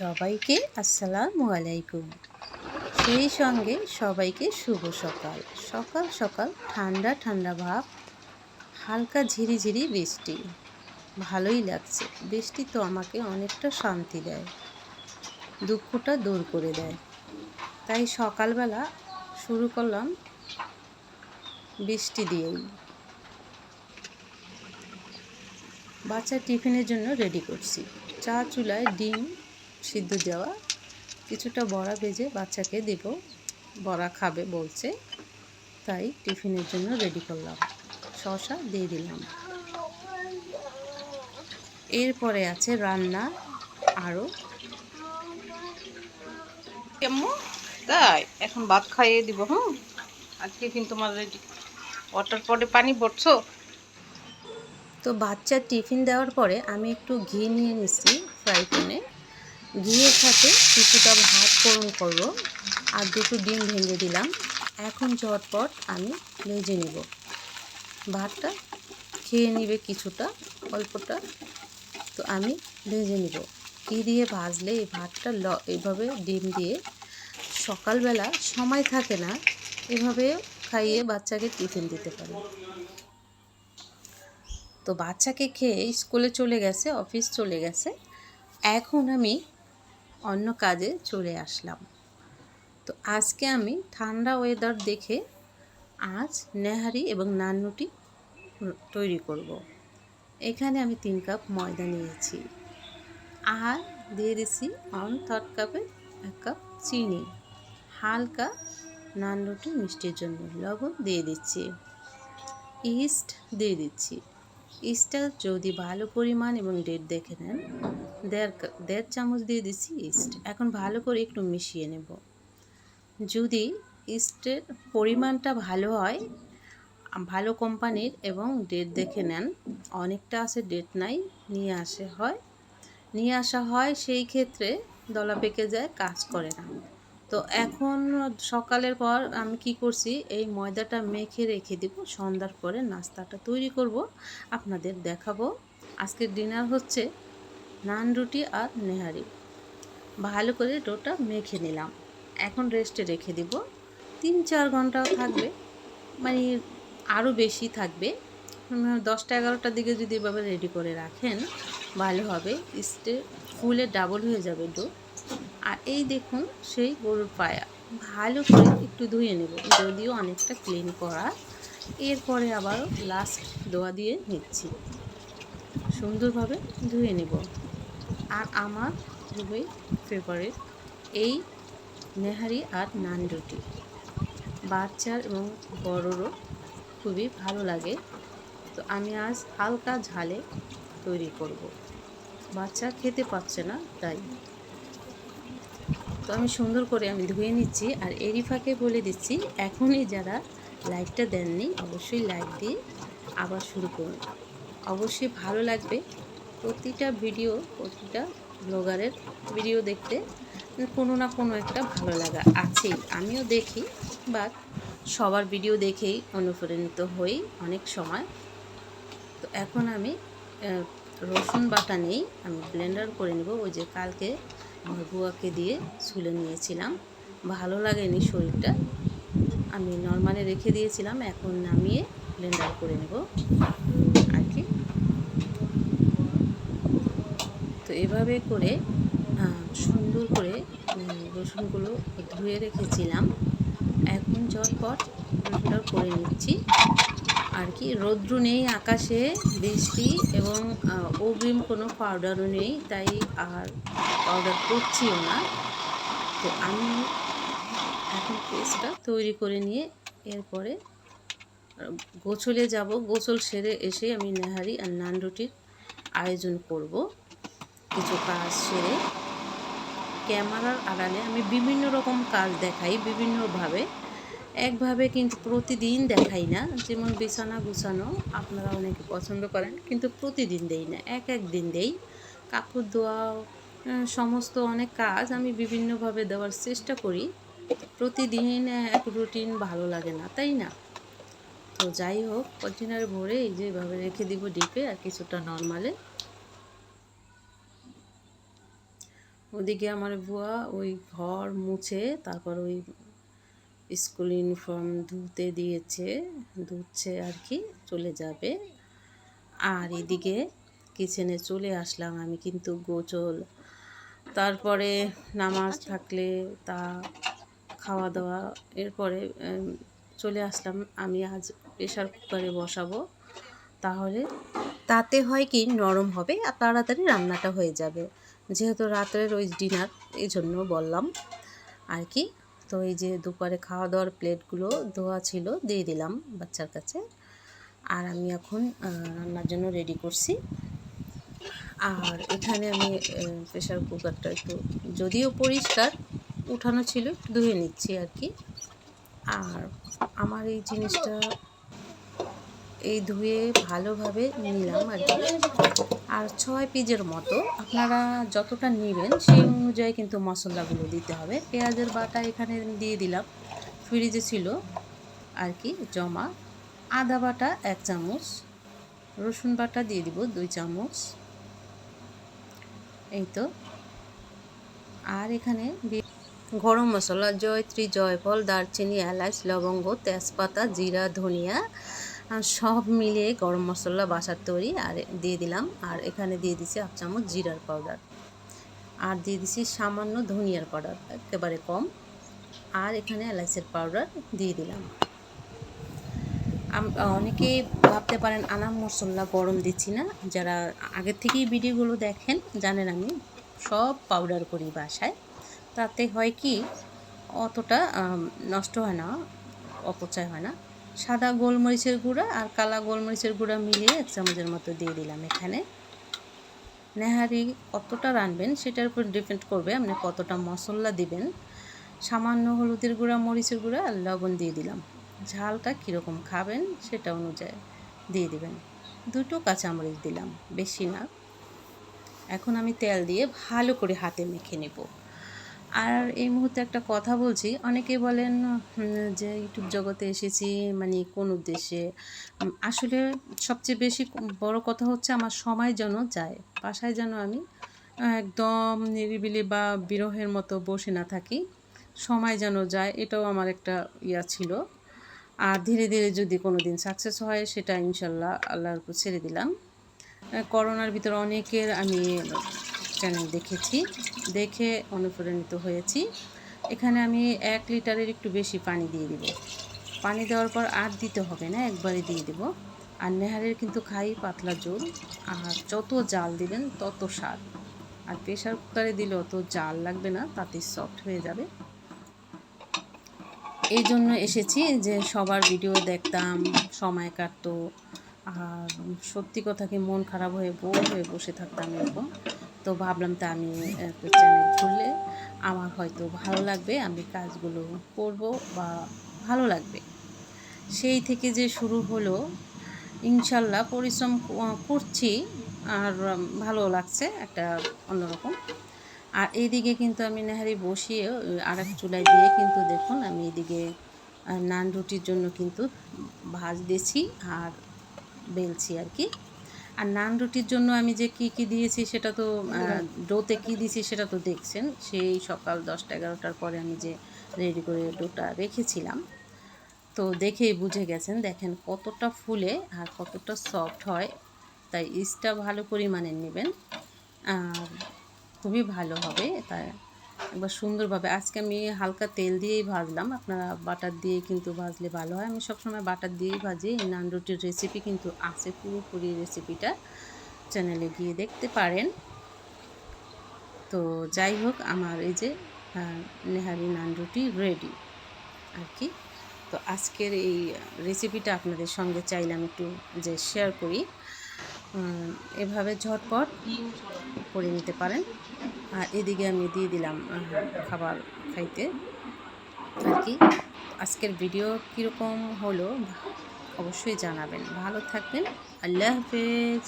সবাইকে আসসালামু আলাইকুম। সেই সঙ্গে সবাইকে শুভ সকাল। সকাল সকাল ঠান্ডা ঠান্ডা ভাব, হালকা ঝিরিঝিরি বৃষ্টি। ভালোই লাগছে। বৃষ্টি তো আমাকে অনেকটা শান্তি দেয়, দুঃখটা দূর করে দেয়। তাই সকালবেলা শুরু করলাম বৃষ্টি দিয়েই। বাচ্চার টিফিনের জন্য রেডি করছি। চা চুলায় ডিম সিদ্ধ দেওয়া। কিছুটা বড়া ভেজে বাচ্চাকে দেব। বড়া খাবে বলছে। তাই টিফিনের জন্য রেডি করলাম। শশা দিয়ে দিলাম। এরপরে আছে রান্না। আরও কেমন তাই এখন ভাত খাইয়ে দিব হুম? আর টিফিন তোমার রেডি ওয়াটার পটে পানি ভরছো। তো বাচ্চার টিফিন দেওয়ার পরে আমি একটু ঘি নিয়ে নিচ্ছি ফ্রাই প্যানে। ঘিয়ের সাথে কিছুটা ভাত করুন করব আর দুটো ডিম ভেঙে দিলাম। এখন ঝটপট আমি ভেজে নেব। ভাতটা খেয়ে নিবে কিছুটা, অল্পটা। তো আমি ভেজে নিব। ঘি দিয়ে ভাজলে এই ভাতটা ল, এইভাবে ডিম দিয়ে সকালবেলা সময় থাকে না, এভাবে খাইয়ে বাচ্চাকে টিফিন দিতে পারি। তো বাচ্চাকে খেয়ে স্কুলে চলে গেছে, অফিস চলে গেছে। এখন আমি অন্য কাজে চলে আসলাম। তো আজকে আমি ঠান্ডা ওয়েদার দেখে আজ নেহারি এবং নান্নুটি তৈরি করব। এখানে আমি তিন কাপ ময়দা নিয়েছি। আর দিয়ে দিচ্ছি ওয়ান থার্ড কাপে এক কাপ চিনি। হালকা নান রুটি মিষ্টির জন্য লবণ দিয়ে দিচ্ছি। ইস্ট দিয়ে দিচ্ছি। ইস্টটা যদি ভালো পরিমাণ এবং ডেট দেখে নেন, দেড় দেড় চামচ দিয়ে দিচ্ছি ইস্ট। এখন ভালো করে একটু মিশিয়ে নেব। যদি ইস্টের পরিমাণটা ভালো হয়, ভালো কোম্পানির এবং ডেট দেখে নেন, অনেকটা আছে ডেট নাই, নিয়ে আসে হয়। নিয়ে আসা হয় সেই ক্ষেত্রে দলা পেকে যায়, কাজ করে না। তো এখন সকালের পর আমি কি করছি, এই ময়দাটা মেখে রেখে দিব, সন্ধ্যার পরে নাস্তাটা তৈরি করব, আপনাদের দেখাবো। আজকের ডিনার হচ্ছে নান রুটি আর নেহারি। ভালো করে ডোটা মেখে নিলাম। এখন রেস্টে রেখে দিব। তিন চার ঘন্টাও থাকবে মানে আরও বেশি থাকবে। দশটা এগারোটার দিকে যদি এভাবে রেডি করে রাখেন, ভালো হবে। স্টে ফুলে ডাবল হয়ে যাবে ডো। আর এই দেখুন সেই গরুর পায়া। ভালো করে একটু ধুয়ে নেব, যদিও অনেকটা ক্লিন করা। এরপরে আবারও লাস্ট দোয়া দিয়ে নিচ্ছি। সুন্দরভাবে ধুয়ে নেব। আর আমার খুবই ফেভারিট এই নেহারি আর নান রুটি। বাচ্চার এবং বড়রও খুবই ভালো লাগে। তো আমি আজ হালকা ঝালে তৈরি করব। বাচ্চা খেতে পাচ্ছে না, তাই। তো আমি সুন্দর করে আমি ধুয়ে নিচ্ছি আর এরই ফাঁকে বলে দিচ্ছি, এখনই যারা লাইকটা দেননি অবশ্যই লাইক দিয়ে আবার শুরু করুন। অবশ্যই ভালো লাগবে প্রতিটা ভিডিও, প্রতিটা ব্লগারের ভিডিও দেখতে, কোনো না কোনো একটা ভালো লাগা আছেই। আমিও দেখি, বাট সবার ভিডিও দেখেই অনুপ্রাণিত হই অনেক সময়। তো এখন আমি রসুন বাটা নেই, আমি ব্লেন্ডার করে নেব। ওই যে কালকে আমার বুয়াকে দিয়ে ছুলে নিয়েছিলাম। ভালো লাগেনি শরীরটা। আমি নর্মালে রেখে দিয়েছিলাম, এখন নামিয়ে ব্লেন্ডার করে নেব। আর কি? তো এভাবে করে সুন্দর করে রসুনগুলো ধুয়ে রেখেছিলাম। এখন ঝটপট ব্লেন্ডার করে নিচ্ছি। আর কি, রৌদ্র নেই, আকাশে বৃষ্টি এবং অগ্রিম কোনো পাউডারও নেই, তাই আর পাউডার করছিও না। তো আমি এখন পেস্টটা তৈরি করে নিয়ে এরপরে গোছলে যাব। গোসল সেরে এসে আমি নেহারি আর নান রুটির আয়োজন করব। কিছু কাজ সেরে। ক্যামেরার আড়ালে আমি বিভিন্ন রকম কাজ দেখাই বিভিন্নভাবে একভাবে কিন্তু প্রতিদিন দেখাই না। যেমন বিছানা গুছানো আপনারা অনেকে পছন্দ করেন, কিন্তু প্রতিদিন দেই না, এক এক দিন দেই। কাপড় ধোয়া সমস্ত অনেক কাজ আমি বিভিন্নভাবে দেওয়ার চেষ্টা করি। প্রতিদিন এক রুটিন ভালো লাগে না, তাই না? তো যাই হোক, কন্টেনার ভরে এই যে এভাবে রেখে দিব ডিপে আর কিছুটা নর্মালে। ওদিকে আমার বুয়া ওই ঘর মুছে, তারপর ওই স্কুল ইউনিফর্ম ধুতে দিয়েছে, ধুচ্ছে আর কি, চলে যাবে। আর এদিকে কিচেনে চলে আসলাম আমি কিন্তু গোচল। তারপরে নামাজ থাকলে তা খাওয়া দাওয়া এরপরে চলে আসলাম আমি আজ প্রেশার কুকারে বসাবো। তাহলে তাতে হয় কি, নরম হবে আর তাড়াতাড়ি রান্নাটা হয়ে যাবে। যেহেতু রাতের ওই ডিনার এই জন্য বললাম। আর কি তো এই যে দুপুরে খাওয়া দাওয়ার প্লেটগুলো ধোয়া ছিল, দিয়ে দিলাম বাচ্চার কাছে। আর আমি এখন রান্নার জন্য রেডি করছি। আর এখানে আমি প্রেশার কুকারটা একটু, যদিও পরিষ্কার, উঠানো ছিল ধুয়ে নিচ্ছি আর কি। আর আমার এই জিনিসটা এই ধুয়ে ভালোভাবে নিলাম আর কি। আর ছয় পিজের মতো আপনারা যতটা নেবেন, সেই অনুযায়ী কিন্তু মশলাগুলো দিতে হবে। পেঁয়াজের বাটা এখানে দিয়ে দিলাম। ফ্রিজে ছিল আর কি জমা। আদা বাটা এক চামচ। রসুন বাটা দিয়ে দিব দুই চামচ। এই তো। আর এখানে গরম মশলা, জয়ত্রী, জয়ফল, দারচিনি, এলাচ, লবঙ্গ, তেজপাতা, জিরা, ধনিয়া আর সব মিলিয়ে গরম মশলা বাসার তৈরি আর দিয়ে দিলাম। আর এখানে দিয়ে দিছি হাফ চামচ জিরার পাউডার। আর দিয়ে দিছি সামান্য ধনিয়ার পাউডার, একেবারে কম। আর এখানে এলাচের পাউডার দিয়ে দিলাম। অনেকেই ভাবতে পারেন, আনাম মশলা গরম দিচ্ছি না। যারা আগের থেকেই ভিডিওগুলো দেখেন, জানেন আমি সব পাউডার করি বাসায়। তাতে হয় কি, অতটা নষ্ট হয় না, অপচয় হয় না। সাদা গোলমরিচের গুঁড়া আর কালা গোলমরিচের গুঁড়া মিলিয়ে এক চামচের মতো দিয়ে দিলাম এখানে। নেহারি কতটা রানবেন সেটার উপর ডিপেন্ড করবে আপনি কতটা মশলা দিবেন। সামান্য হলুদের গুঁড়া, মরিচের গুঁড়া আর লবণ দিয়ে দিলাম। ঝালটা কীরকম খাবেন সেটা অনুযায়ী দিয়ে দিবেন। দুটো কাঁচামরিচ দিলাম, বেশি না। এখন আমি তেল দিয়ে ভালো করে হাতে মেখে নেব। আর এই মুহূর্তে একটা কথা বলছি। অনেকে বলেন যে ইউটিউব জগতে এসেছি মানে কোন উদ্দেশ্যে? আসলে সবচেয়ে বেশি বড় কথা হচ্ছে আমার সময় যেন যায়। বাসায় যেন আমি একদম নিরিবিলি বা বিরহের মতো বসে না থাকি। সময় যেন যায়, এটাও আমার একটা ইয়া ছিল। আর ধীরে ধীরে যদি কোনো দিন সাকসেস হয়, সেটা ইনশাল্লাহ আল্লাহর উপর ছেড়ে দিলাম। করোনার ভিতরে অনেকের আমি চ্যানেল দেখেছি। দেখে অনুপ্রাণিত হয়েছি। এখানে আমি এক লিটারের একটু বেশি পানি দিয়ে দিব। পানি দেওয়ার পর আর দিতে হবে না, একবারে দিয়ে দেব। আর নেহারের কিন্তু খাই পাতলা জল। আর যত জাল দিবেন তত স্বাদ। আর প্রেশার কুকারে দিলে অত জাল লাগবে না, তাতে সফট হয়ে যাবে। এই জন্য এসেছি যে সবার ভিডিও দেখতাম, সময় কাটতো। আর সত্যি কথা কি মন খারাপ হয়ে, বোর হয়ে বসে থাকতাম এরকম। তো ভাবলাম তা আমি চ্যানেল খুললে আমার হয়তো ভালো লাগবে, আমি কাজগুলো করব বা ভালো লাগবে। সেই থেকে যে শুরু হলো, ইনশাল্লাহ পরিশ্রম করছি আর ভালো লাগছে একটা অন্যরকম। আর এইদিকে কিন্তু আমি নেহারি বসিয়ে আর এক চুলায় দিয়ে কিন্তু দেখুন আমি এদিকে নান রুটির জন্য কিন্তু ভাজ দিয়েছি আর বেলছি আর কি। আর নান রুটির জন্য আমি যে কি কি দিয়েছি সেটা তো ডোতে কি দিয়েছি সেটা তো দেখছেন। সেই সকাল দশটা এগারোটার পরে আমি যে রেডি করে ডোটা রেখেছিলাম। তো দেখেই বুঝে গেছেন দেখেন কতটা ফুলে আর কতটা সফট হয়। তাই ইস্টটা ভালো পরিমাণে নেবেন। আর খুবই ভালো হবে। তাই একবার সুন্দরভাবে। আজকে আমি হালকা তেল দিয়েই ভাজলাম। আপনারা বাটার দিয়ে কিন্তু ভাজলে ভালো হয়। আমি সবসময় বাটার দিয়েই ভাজি। এই নান রুটির রেসিপি কিন্তু আছে পুরোপুরি রেসিপিটা চ্যানেলে গিয়ে দেখতে পারেন। তো যাই হোক, আমার এই যে নেহারি নান রুটি রেডি আর কি। তো আজকের এই রেসিপিটা আপনাদের সঙ্গে চাইলাম একটু যে শেয়ার করি। এভাবে ঝটপট করে নিতে পারেন। আর এদিকে আমি দিয়ে দিলাম খাবার খাইতে। আর কি, আজকের ভিডিও কীরকম হলো অবশ্যই জানাবেন। ভালো থাকবেন, আল্লাহ হাফেজ।